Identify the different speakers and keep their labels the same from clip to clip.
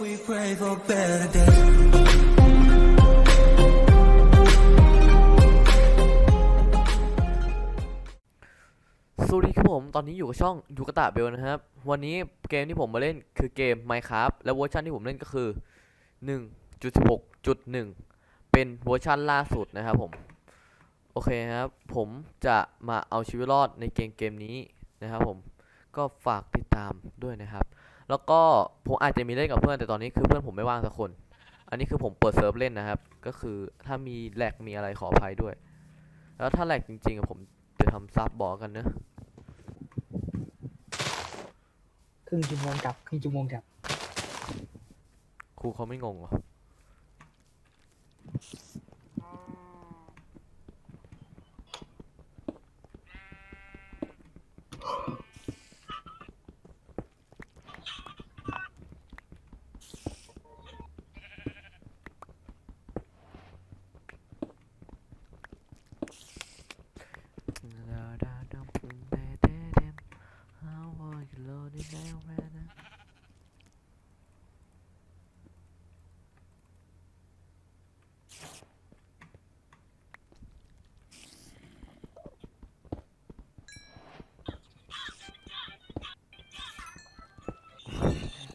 Speaker 1: We pray for better days.
Speaker 2: สวัสดีครับผมตอนนี้อยู่กับช่องยูกตะเบลนะครับ วันนี้เกมที่ผมมาเล่นคือเกม Minecraft และเวอร์ชันที่ผมเล่นก็คือ 1.16.1 เป็นเวอร์ชันล่าสุดนะครับผม โอเคครับ ผมจะมาเอาชีวิตรอดในเกมเกมนี้นะครับผม ก็ฝากติดตามด้วยนะครับ แล้วก็ผมอาจจะมีเล่นกับเพื่อนแต่ตอนนี้คือเพื่อนผมไม่ว่างสักคน อันนี้คือผมเปิดเซิร์ฟเล่นนะครับ ก็คือถ้ามีแหลกมีอะไรขออภัยด้วย แล้วถ้าแหลกจริงๆอะผมจะทำซับบอกกันเนอะ
Speaker 3: ครึ่งชั่วโมงกลับครึ่งชั่วโมงกลับ
Speaker 2: ครูเขาไม่งงเหรอ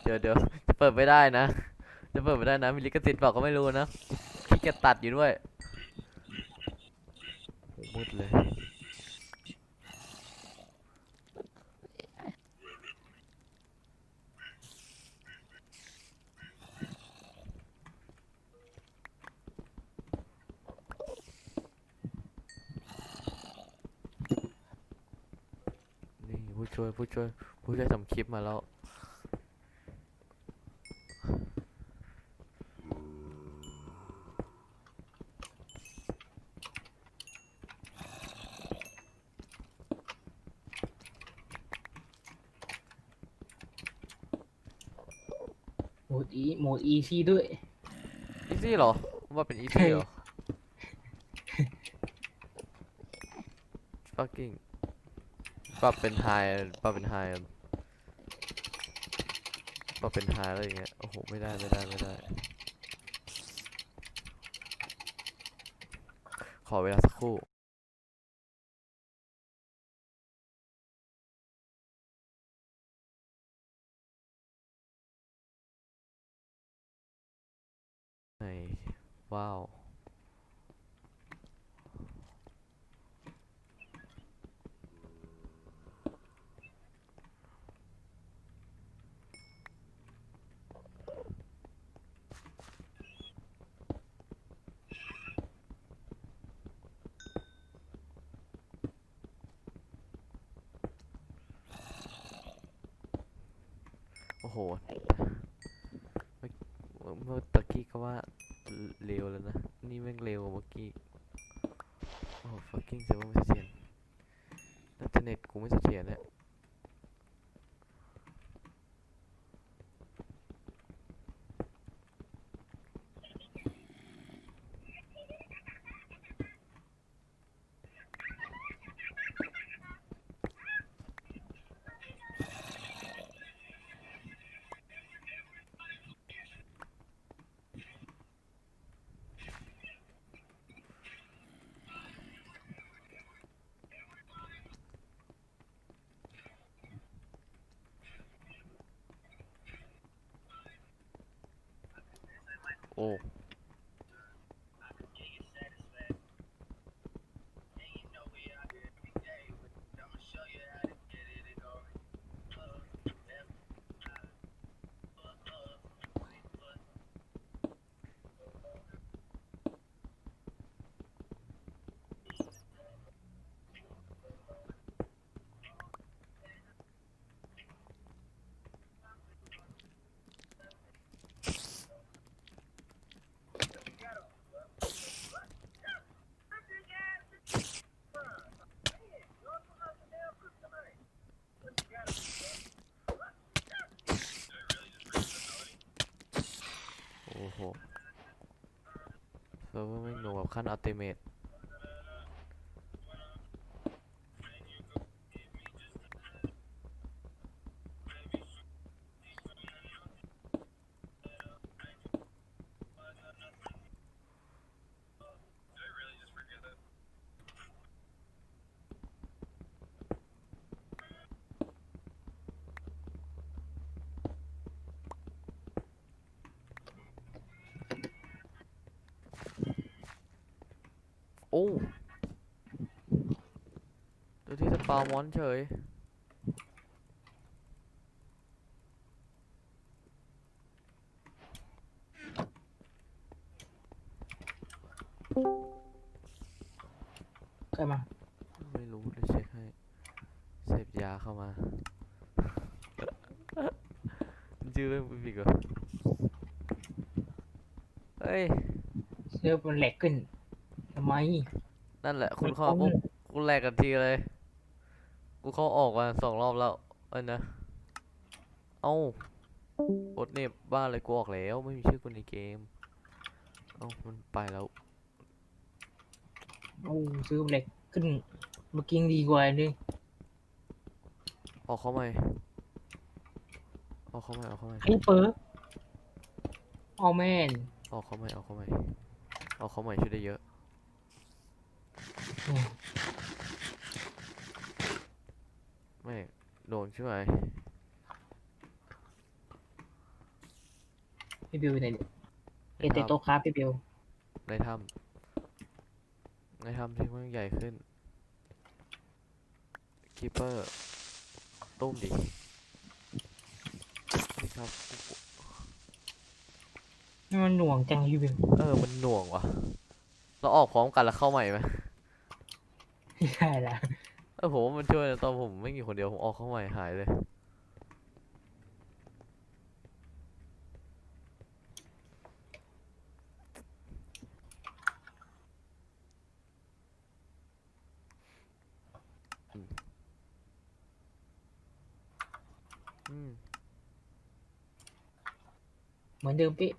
Speaker 2: ดี๋ยวเดี๋ยวจะเปิดไม่ได้นะ จะเปิดไม่ได้นะมีลิขสิทธิ์เปล่าก็ไม่รู้นะพี่แกตัดอยู่ด้วยมืดเลยนี่ผู้ช่วยผู้ช่วยผู้ช่วยทำคลิปมาแล้ว
Speaker 3: อีโหมดอีซี่ด้วย
Speaker 2: อีซี่เหรอว่าเป็นอีซี่เหรอ fucking ปรับเป็นไฮปรับเป็นไฮปรับเป็นไฮแล้วอย่างเงี้ย โอ้โห ไม่ได้ ไม่ได้ ไม่ได้ ขอเวลาสักครู่ ว้าว โอ้โห เมื่อเมื่อตะกี้ก็ว่าเร็วแล้วนะ นี่แม่งเร็วกว่าเมื่อกี้ โอ้โห fucking เซิร์ฟเวอร์ไม่เสถียรน่าจะเน็ตกูไม่เสถียรแหละ โไม่งหน่วงแบบขั้น อัลติเมทอ้เจอที่สปาวมอนเฉย
Speaker 3: ใกล้มา
Speaker 2: ไม่รู้เลยเช็คให้ เสพยาเข้ามาชื่อเรื่องปิกเหรอเฮ้ย
Speaker 3: เสื้อมันแหลกขึ้น ทำไม
Speaker 2: นั่นแหละ คุณเข้า
Speaker 3: เอา
Speaker 2: ปุ๊บกูแลกกันทีเลย กูเข้าออกมาสองรอบแล้วเอ้ยนะ เอ้ากดเน็บบ้าเลยกูออกแล้วไม่มีชื่อกูในเกม เอ้ามันไปแล้ว
Speaker 3: โอ้ซื้อมันแหลกขึ้นเมื่อกี้ยังดีกว่านึง
Speaker 2: ออกเข้าใหม่ออกเข้าใหม่ออกเข้าใหม่
Speaker 3: ไอ้เปิร์เอาแม่น
Speaker 2: ออกเข้าใหม่ออกเข้าใหม่ออกเข้าใหม่ช่วยได้เยอะ
Speaker 3: โอ้
Speaker 2: ไม่งโดนใช่ไหม
Speaker 3: พี่บิวอยู่ไหนเนี่ยเห็นแต่โต๊ะครับพี่บิว
Speaker 2: ในถ้ำในถ้ำที่มันใหญ่ขึ้นคีเปอร์ตุ้มดินี่ครับ
Speaker 3: นี่มันหน่วงจังพี่บิว
Speaker 2: เออ มันหน่วงว่ะ เราออกพร้อมกันแล้วเข้าใหม่ไหม
Speaker 3: ไม่ได้ละ
Speaker 2: เออผมว่ามันช่วยนะตอนผมไม่มีคนเดียวผมออกเข้าใหม่หายเลย อืมอืม
Speaker 3: เหมือนเดิมพี่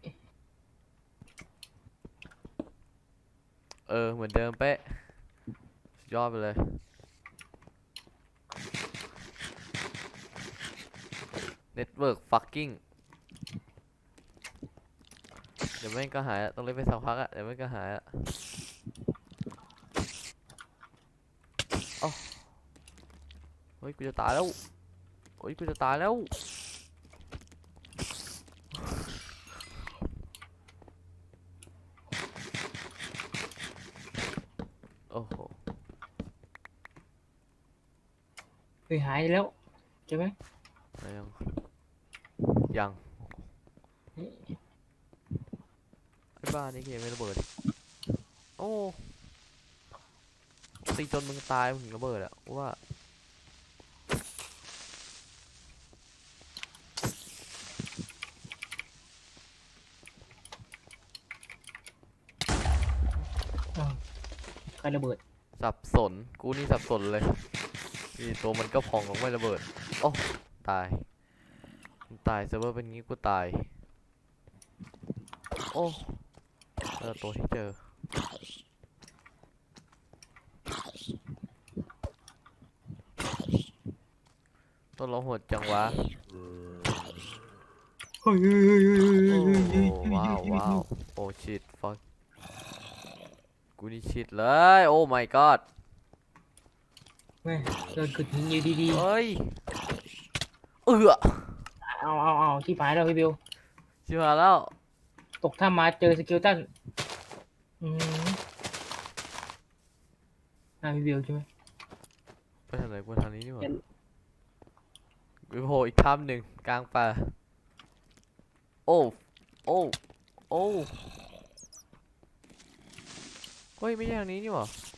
Speaker 2: เออเหมือนเดิมเป๊ะสุด ยอดไปเลย Network fucking เดี๋ยวแม่ก็หายต้องเล่นไปสักพักอะเดี๋ยวแม่ก็หายอะอ้เฮ้ยกูจะตายแล้วเฮ้ยกูจะตายแล้ว โอ้โห
Speaker 3: เฮ้ยหายแล้วใช่ไหม
Speaker 2: แล้วยังยังไอ้บ้านนี้เกมไม่ระเบิดอีกโอ้ตีจนมึงตายมึงถึงระเบิดอะว่า
Speaker 3: อ้าวใครระเบิด
Speaker 2: สับสน กูนี่สับสนเลย นี่ตัวมันก็พองลงไม่ระเบิด โอ้ตาย ตายเซิร์ฟเวอร์เป็นงี้กูตาย โอ้เออตัวที่เจอ ต้นร้องหดจังวะโอ้ว้าวว้าวโอ้ชิดฟักกูนี่ชิดเลย โอ้ my god
Speaker 3: แม่เดินขึ้นหินอยู่ดี
Speaker 2: เฮ้ย เอือ
Speaker 3: ๆ เอาเอาเอาที่หายแล้วพี่บิว
Speaker 2: ชิบหายแล้ว
Speaker 3: ตกถ้ามาเจอสกิลตันอืมน่าพี่บิวใช่ไหม
Speaker 2: ไปทางไหนกูทางนี้นี่หว่า
Speaker 3: เห็น
Speaker 2: กูโผล่อีกถ้ำหนึ่งกลางป่า โอ้ โอ้ โอ้ เฮ้ย ไม่ใช่ทางนี้นี่หว่า
Speaker 3: เออ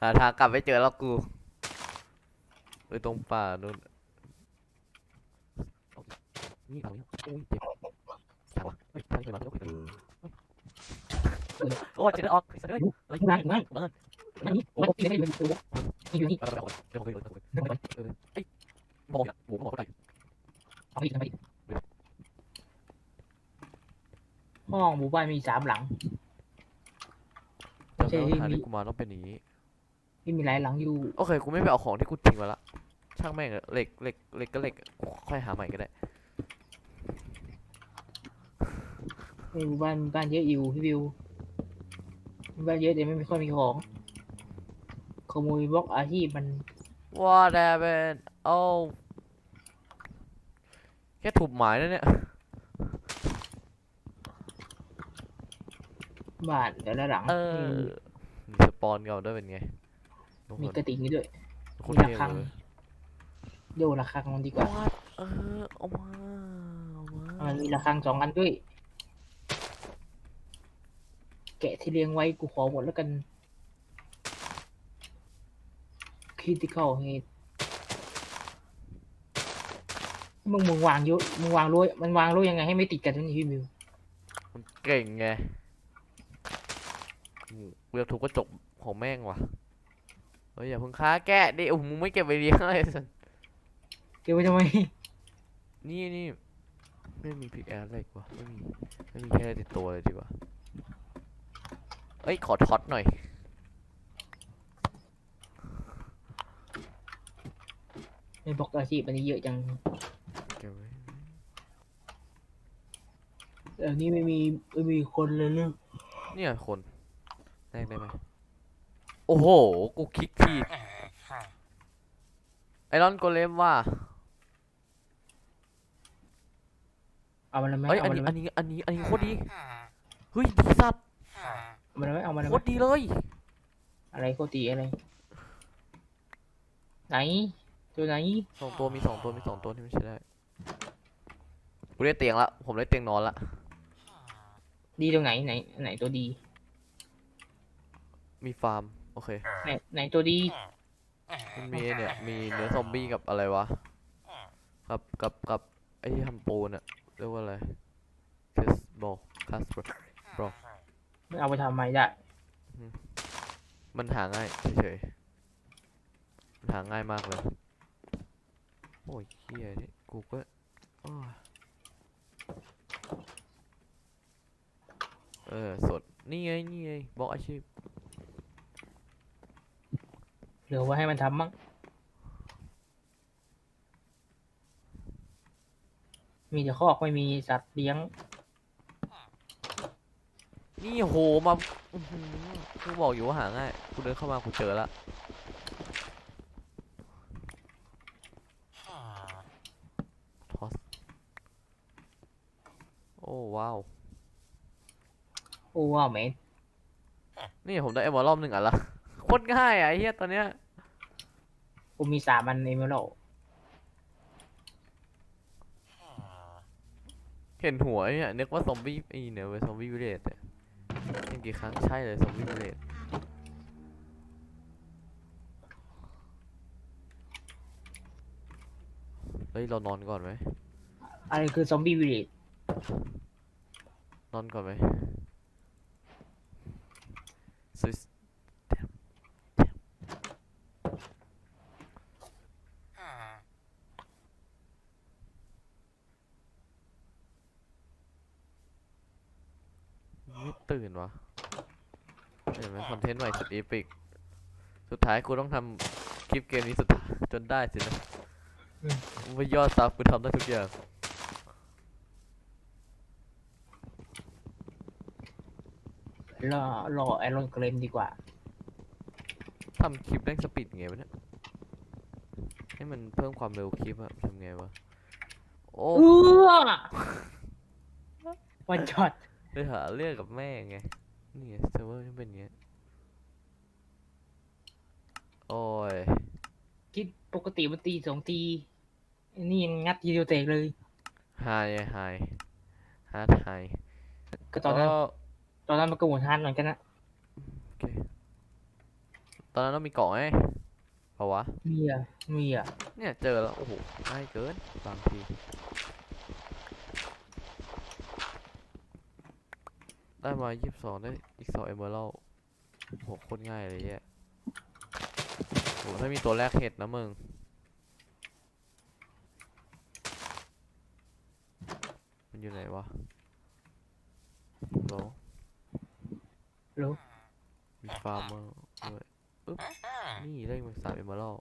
Speaker 2: หาทางกลับไม่เจอแล้วกูไปตรงป่านู่นนี่ทางนี้โอ้ยเจ็บทางวะเฮ้ยทางนี้ไปมาโอเคโอ้ยเจ็บออกเฮ้ยอะไร
Speaker 3: นั่งนั่
Speaker 2: เออ
Speaker 3: นั่งนี่โอ้ยพี่ไม่ได้เป็นตันอยู่นี่
Speaker 2: เออเออเออเออเออเออเออเอ้ยมองอะหมูมองเข้าไป
Speaker 3: เอาอีกทำไมอีกห้องหมู่บ้านมีสามหลัง ไม่
Speaker 2: จำ
Speaker 3: ใช่
Speaker 2: ได้ว่า
Speaker 3: ที่
Speaker 2: ทาง
Speaker 3: มี
Speaker 2: ที่กูมาต้องเป็นอย่างนี้
Speaker 3: ที่มีหลายหลังอยู่
Speaker 2: โอเค กูไม่ไปเอาของที่กูทิ้งไว้ละ ช่างแม่งอะเหล็กเหล็กเหล็กก็เหล็กกูค่อยหาใหม่ก็ได้
Speaker 3: ในหมู่บ้านมีบ้านเยอะอยู่พี่บิวมีบ้านเยอะแต่ไม่ค่อยมีของขโมยบล็อกอาชีพมัน
Speaker 2: What happened โอ้แค่ถูกหมายนะเนี่ย
Speaker 3: บ้านแต่ละหลัง
Speaker 2: เออ
Speaker 3: มี
Speaker 2: มีสปอนเก่าด้วยเป็นไงทุก
Speaker 3: มี
Speaker 2: คน
Speaker 3: กระติกนี้ด้วย
Speaker 2: โคตร
Speaker 3: มีระ
Speaker 2: เท่
Speaker 3: ฆัง
Speaker 2: เลย
Speaker 3: โยระฆังมันดีกว่า
Speaker 2: วัดเออเอามาเอามา
Speaker 3: มันมีระฆังสองอันด้วย แกะที่เลี้ยงไว้กูขอหมดแล้วกันคิดที่เข้าเหตุมึงมึงวางอยุมึงวางรู้มันวางรู้ยังไงให้ไม่ติดกันทุกนี่พี่มิว
Speaker 2: มันเก่งไง อืมเรียกทุบกระจกของแม่งว่ะ เฮ้ยอย่าเพิ่งค้าแกะดิโอ้โหมึงไม่เก็บไปเลี้ยงเลยสัน
Speaker 3: เก็บไว้ทำไม
Speaker 2: นี่นี่ไม่มีพิกแอร์อะไรกว่าไม่มีไม่มีแค่ติดตัวเลยดีกว่าเอ้ยขอท็อตหน่อย
Speaker 3: ในบอกอาชีพอันนี้เยอะจัง
Speaker 2: เก็บไว้
Speaker 3: เออนี่ไม่มีไม่มีคนเลยเรื่อง
Speaker 2: เนี่ยคน แรกได้ไหมโอ้โห กูคลิกผิดไอรอนโกเลมว่า
Speaker 3: เอามันเลยไหม
Speaker 2: เอ้ย
Speaker 3: เอา
Speaker 2: อัน
Speaker 3: มันเล
Speaker 2: นี้
Speaker 3: ยไหม
Speaker 2: อันนี้อันนี้อันนี้โคตรดีเฮ้ยดีสัตว์
Speaker 3: เอามันเลยไหมเอามันเลย
Speaker 2: โค
Speaker 3: ไหม
Speaker 2: ตรดีเลย
Speaker 3: อะไรโคตรตีอะไร ไหน ตัวไหน
Speaker 2: สองตัวมีสองตัวมีสองตัวที่ไม่ใช่ได้กูได้เตียงละผมได้เตียงนอนละ
Speaker 3: ดีตรงไหนไหนไหนตัวดี
Speaker 2: มีฟาร์ม โอเค
Speaker 3: ไหนไหนตัวดี
Speaker 2: มันมีไอ้เนี่ย มีเนื้อซอมบี้กับอะไรวะ กับกับกับไอ้ที่ทำปูนอะเรียกว่าอะไรคัสบอลคัสบอล
Speaker 3: ไม่เอาไปทำไมได้
Speaker 2: มันหาง่ายเฉยๆมันหาง่ายมากเลย โอ้ยเฮียนี่กูก็อ้อเออสด นี่ไง นี่ไงบอกอาชีพ
Speaker 3: เหลือไว้ให้มันทำมั้งมีแต่คอกไม่มีสัตว์เลี้ยง
Speaker 2: นี่โหมาอื้อหือกูบอกอยู่ว่าหาง่ายกูเดินเข้ามากูเจอละทอสโอ้ว้าว
Speaker 3: โอ้ว้าวแมน
Speaker 2: นี่ผมได้เอมอลรอบหนึ่งอะละโคตรง่ายอะไอ้เหี้ยตอนเนี้ย
Speaker 3: กูมีสามอันในเมลโล
Speaker 2: เห็นหัวไอ้เนี่ยนึกว่าซอมบี้ไอ้เนี่ยเว้ยซอมบี้วิลเลจเนี่ยเห็นกี่ครั้งใช่เลยซอมบี้วิลเลจเฮ้ยเรานอนก่อนไหม
Speaker 3: อะไรคือซอมบี้วิลเลจ
Speaker 2: นอนก่อนไหมสวิสไม่ ตื่นวะเห็นไหมคอนเทนต์ใหม่สุดอีพิก สุดท้ายกูต้องทำคลิปเกมนี้สุดท้ายจนได้สินะว่ายอดซับกูทำได้ทุกอย่าง
Speaker 3: รอรอไอรอนเกรมดีกว่า
Speaker 2: ทำคลิปได้สปีดไงวะเนี่ยให้มันเพิ่มความเร็วคลิปอะทำไงวะ โอ้
Speaker 3: เออวันช็อต
Speaker 2: เลยหาเรื่องกับแม่ไง นี่ไงเซิร์ฟเวอร์มันเป็นอย่างเงี้ย โอ้ย
Speaker 3: คิดปกติมันตีสองตีอันนี่ยังงัดทีเดียวแตกเลย
Speaker 2: ไฮไฮฮาร์ดไฮ
Speaker 3: ก็ตอนนั้น
Speaker 2: ก็
Speaker 3: ตอนนั้นมันก็หมุนฮาร์ดเหมือนกันนะ
Speaker 2: โอเค ตอนนั้นเรามีเกาะไงเปล่าวะ
Speaker 3: มีอะมีอะ
Speaker 2: เนี่ยเจอแล้ว โอ้โหง่ายเกินบางที ได้มายี่สิบสองได้อีกสองเอเมอรัลโหโคตรง่ายเลยแย่โหถ้ามีตัวแรกเห็ดนะมึงมันอยู่ไหนวะโหล
Speaker 3: รู้
Speaker 2: มีฟาร์มเมอร์ด้วยปึ๊บนี่ได้มาสามเอเมอรัล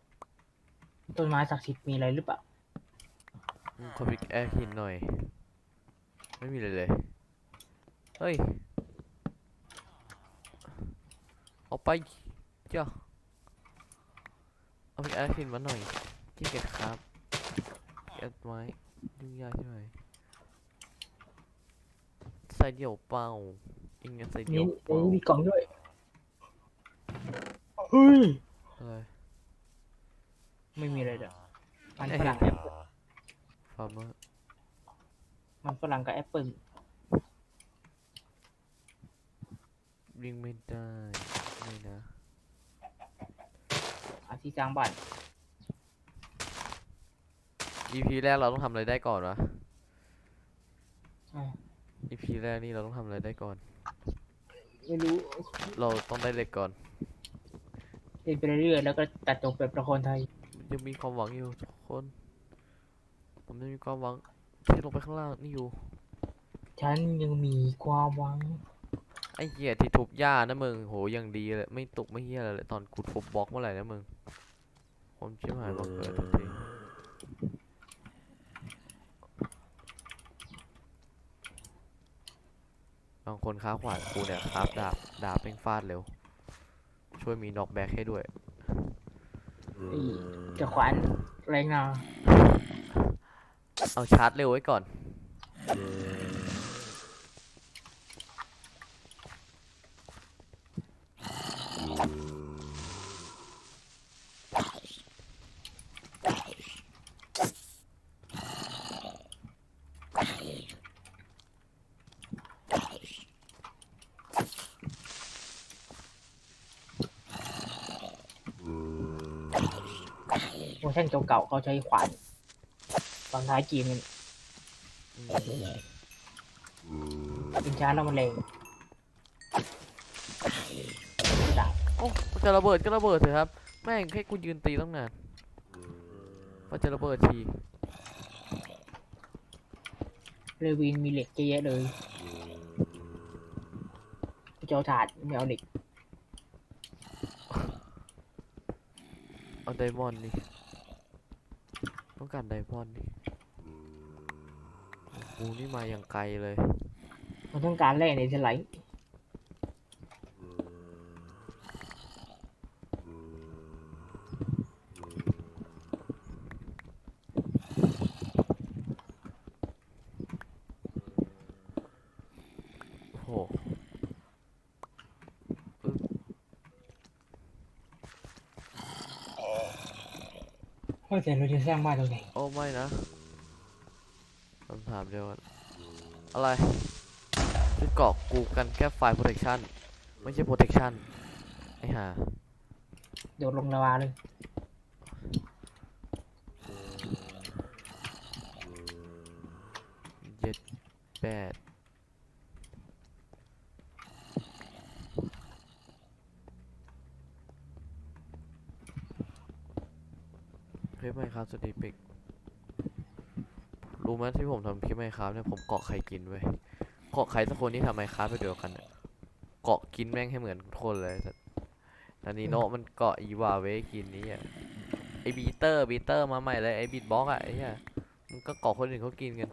Speaker 3: ต้นไม้ศักดิ์สิทธิ์มีอะไรหรือเปล่า
Speaker 2: ขอพิกแอร์หินหน่อย ไม่มีเลยเลย เฮ้ย เอาไปเจ้าเอาพิกแอร์หินมาหน่อยที่เก็บครับเก็บไม้ยุ่งยากใช่ไหมใส่เดี่ยวเป้าอียิงกันใส่
Speaker 3: นี่
Speaker 2: ยก
Speaker 3: โอ้
Speaker 2: เมา
Speaker 3: มีกล่องด้วยเฮ้ย
Speaker 2: อะไร
Speaker 3: ไม่มีอะไรเด้อมันฝรั่งแอปเปิ้ล
Speaker 2: ฟาร์มเมอร์
Speaker 3: มันฝรั่งกับแอปเปิ้ล
Speaker 2: ยิงไม่ได้ ไม่นะ
Speaker 3: อาที่สร้างบ้าน
Speaker 2: EP แรกเราต้องทำอะไรได้ก่อนวะ
Speaker 3: อ่า
Speaker 2: EP แรกนี่เราต้องทำอะไรได้ก่อน
Speaker 3: ไม่รู้
Speaker 2: เราต้องได้เหล็กก่อน
Speaker 3: เล่นไปเรื่อยๆแล้วก็ตัดจบแบบละครไทย
Speaker 2: ยังมีความหวังอยู่ทุกคน ผมยังมีความหวังที่ลงไปข้างล่างนี่อยู่
Speaker 3: ฉันยังมีความหวัง
Speaker 2: ไอ้เหี้ยที่ทุบหญ้านะมึงโหยังดีเลยไม่ตกไม่เหี้ยอะไรเลยตอนกูทุบบล็อกเมื่อไหร่นะมึงผมชิบหายบังเกิดทันทีบางคนค้าขวานกูเนี่ยครับดาบดาบเป็นฟาดเร็ว ช่วยมีน็อกแบ็กให้ด้วย
Speaker 3: ไอ้จะขวานแรงงา
Speaker 2: เอาชาร์จเร็วไว้ก่อน
Speaker 3: โมชั่นเก่าๆเขาใช้ขวานตอนท้ายจีนมันเป็นช้าแล้วมันแรงดาบ
Speaker 2: โอ้มันจะระเบิดก็ระเบิดเถอะครับ แม่งให้กูยืนตีตั้งนานมันจะระเบิดที
Speaker 3: เรวินมีเหล็กเยอะแยะเลยกูจะเอาถาดไม่เอาเหล็ก
Speaker 2: เอาไดมอนด์นี่ ต้องการไดมอนด์นี่กูนี่มาอย่างไกลเลย
Speaker 3: มันต้องการแร่ในสไลด์ แต่เราจะสร้างบ้านตรงไหน
Speaker 2: โอ้ไม่นะคำถามเดียวกันอะไรคือเกาะกูกันแค่ไฟ protection ไม่ใช่ protection ไอ้ห่า
Speaker 3: โดดลงลาวาเลย
Speaker 2: เจ็ดแปด ลิปไหมครับสวัสดีปิกรู้ไหมที่ผมทำคลิปไหมครับเนี่ยผมเกาะใครกินเว้ยเกาะใครสักคนที่ทำไมครับไปเดียวกันเนี่ยเกาะกินแม่งให้เหมือนคนเลยแต่แต่นีโนะมันเกาะอีวาเวกินนี้อะไอบีเตอร์บีเตอร์มาใหม่เลยไอบีทบ็อกอะไอ้เหี้ยมันก็เกาะคนอื่นเขากินกัน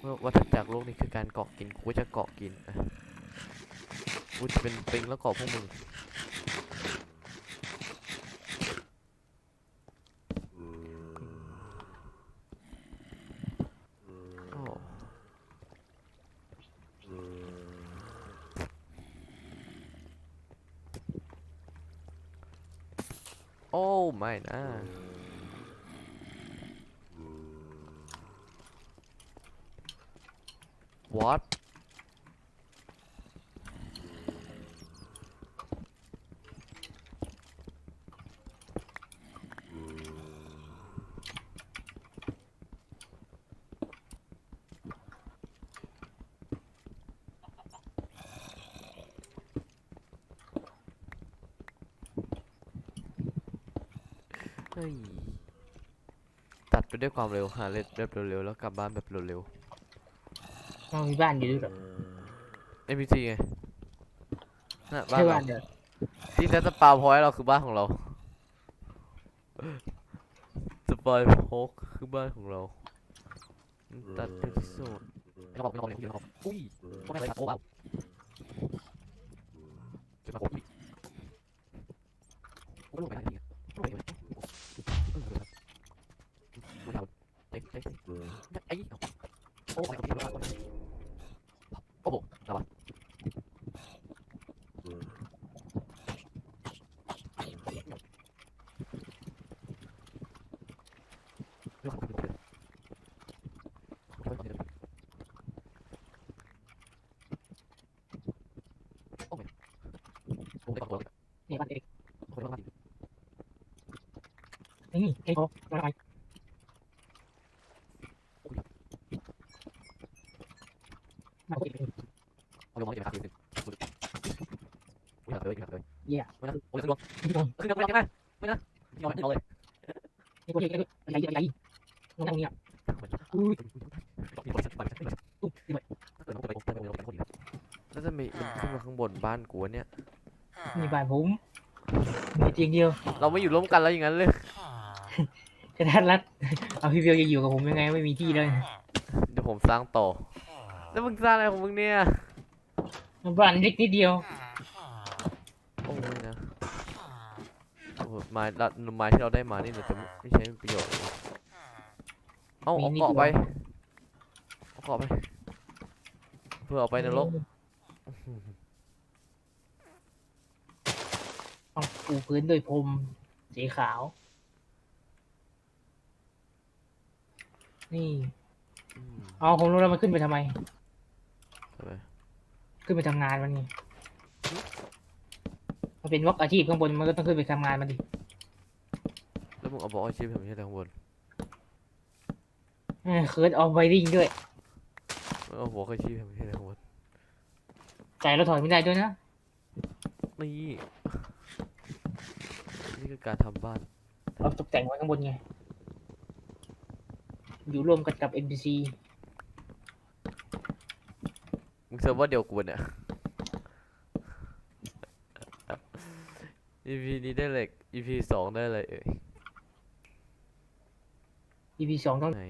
Speaker 2: เมื่อวัฏจักรโลกนี้คือการเกาะกินกูจะเกาะกินกูจะเป็นปิงแล้วเกาะพวกมึงโอ้ โอ้ไม่นะ what เฮ้ย ตัดไปด้วยความเร็วหาเร็วแบบเร็วๆแล้วกลับบ้านแบบเร็ว
Speaker 3: เรามีบ้านอยู่ด้วยเหรอ
Speaker 2: ๆ NPC ไงน่ะบ้าน
Speaker 3: ใช่
Speaker 2: เรา
Speaker 3: บ้านเดียว
Speaker 2: ที่จะสปาพอยต์เราคือบ้านของเราสปายโฮกคือบ้านของเรา ตัดไปที่สุดไม่ต้องบอกไม่ต้องบอกไม่ต้องบอกอุ้ยต้องให้อะไรตัดโอ้ว้า นี่บ้านเอกนี่เอกโอ้ระ
Speaker 3: บายมาอีก
Speaker 2: เอาลงมาเลยครับ
Speaker 3: เย้
Speaker 2: ไม่ไต้อง
Speaker 3: โอ้
Speaker 2: ยสะดวกสะดวกไปยั
Speaker 3: งไง
Speaker 2: บนบ้านกูวะเนี่ย
Speaker 3: นี่บ้านผมมีเตียงเดียว
Speaker 2: เราไม่อยู่ร่วมกันแล้วอย่างนั้นเลย
Speaker 3: จะทัดรัดเอาพี่เบลจะอยู่กับผมยังไงไม่มีที่เลย
Speaker 2: เดี๋ยวผมสร้างต่อ แล้วมึงสร้างอะไรของมึงเนี่ย
Speaker 3: บ้านเล็กนิดเดียว
Speaker 2: โอ้ยนะโอ้โหไม้ละไม้ที่เราได้มานี่เราจะไม่ใช้ประโยชน์เลยเอาเอาเกาะไปเอาเกาะไป เพื่อเอาไปนรก
Speaker 3: ต้องปูพื้นด้วยพรมสีขาว นี่
Speaker 2: อืม
Speaker 3: เอาผมรู้แล้วมันขึ้นไปทำไม
Speaker 2: ทำไม
Speaker 3: ขึ้นไปทำงานมันนี่มันเป็นวอกอาชีพข้างบนมันก็ต้องขึ้นไปทำงานมันดิ
Speaker 2: แล้วมึงเอาบอกอาชีพทำไมใช่ข้างบน
Speaker 3: เออเคิร์ดเอาไวริงด้วย
Speaker 2: มึงเอาบอกอาชีพทำไมใช่ข้างบน
Speaker 3: ใจเราถอยไม่ได้ด้วยนะ
Speaker 2: นี่ นี่คือการทำบ้าน
Speaker 3: เอาตกแต่งไว้ข้างบนไง อยู่ร่วมกันกับ NPC
Speaker 2: มึงเซิร์ฟเวอร์เดียวกูเนี่ย EP นี้ได้เหล็ก EP สองได้อะไรเอ่ย
Speaker 3: EP สองต้อง
Speaker 2: ไหน